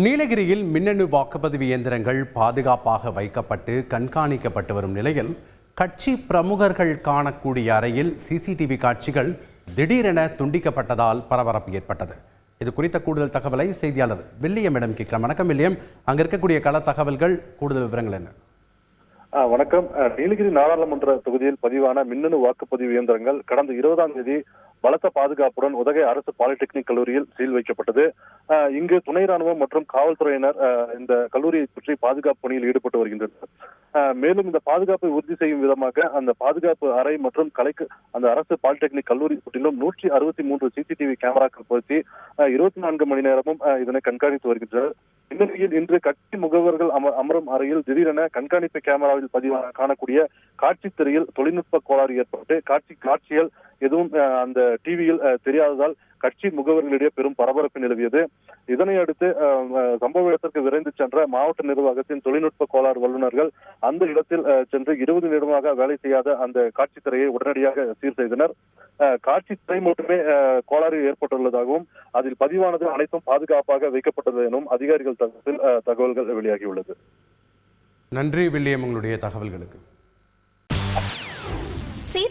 நீலகிரியில் மின்னணு வாக்குப்பதிவு இயந்திரங்கள் பாதுகாப்பாக வைக்கப்பட்டு கண்காணிக்கப்பட்டு வரும் நிலையில் கட்சி பிரமுகர்கள் காணக்கூடிய அறையில் சிசிடிவி காட்சிகள் திடீரென துண்டிக்கப்பட்டதால் பரபரப்பு ஏற்பட்டது. இது குறித்த கூடுதல் தகவலை செய்தியாளர் வில்லியமிடம் கேட்கலாம். வணக்கம் வில்லியம். அங்கே இருக்கக்கூடிய கள தகவல்கள் கூடுதல் விவரங்கள் என்ன? வணக்கம். நீலகிரி நாடாளுமன்ற தொகுதியில் பதிவான மின்னணு வாக்குப்பதிவு இயந்திரங்கள் கடந்த இருபதாம் தேதி பலத்த பாதுகாப்புடன் உதகை அரசு பாலிடெக்னிக் கல்லூரியில் சீல் வைக்கப்பட்டது. இங்கு துணை ராணுவம் மற்றும் காவல்துறையினர் இந்த கல்லூரியை சுற்றி பாதுகாப்பு பணியில் ஈடுபட்டு வருகின்றனர். மேலும் இந்த பாதுகாப்பை உறுதி செய்யும் விதமாக அந்த பாதுகாப்பு அறை மற்றும் கலைக்கு அந்த அரசு பாலிடெக்னிக் கல்லூரி சுற்றிலும் நூற்றி அறுபத்தி மூன்று சிசிடிவி கேமராக்கள் பொருத்தி இருபத்தி நான்கு மணி நேரமும் இதனை கண்காணித்து வருகின்றனர். இந்நிலையில் இன்று கட்சி முகவர்கள் அமரும் அறையில் திடீரென கண்காணிப்பு கேமராவில் பதிவான காணக்கூடிய காட்சி திரையில் தொழில்நுட்ப கோளாறு ஏற்பட்டு காட்சி காட்சிகள் எதுவும் அந்த டிவியில் தெரியாததால் கட்சி முகவர்களிடையே பெரும் பரபரப்பு நிலவியது. இதனை அடுத்து சம்பவ இடத்திற்கு விரைந்து சென்ற மாவட்ட நிர்வாகத்தின் தொழில்நுட்ப கோளாறு வல்லுநர்கள் அந்த இடத்தில் சென்று இருபது நிமிடமாக வேலை செய்யாத அந்த காட்சி திரையை உடனடியாக சீர் செய்தனர். காட்சி திரை மட்டுமே கோளாறு ஏற்பட்டுள்ளதாகவும் அதில் பதிவானது அனைத்தும் பாதுகாப்பாக வைக்கப்பட்டது எனவும் அதிகாரிகள் தரப்பில் தகவல்கள் வெளியாகியுள்ளது. நன்றி வில்லியம் உங்களுடைய தகவல்களுக்கு.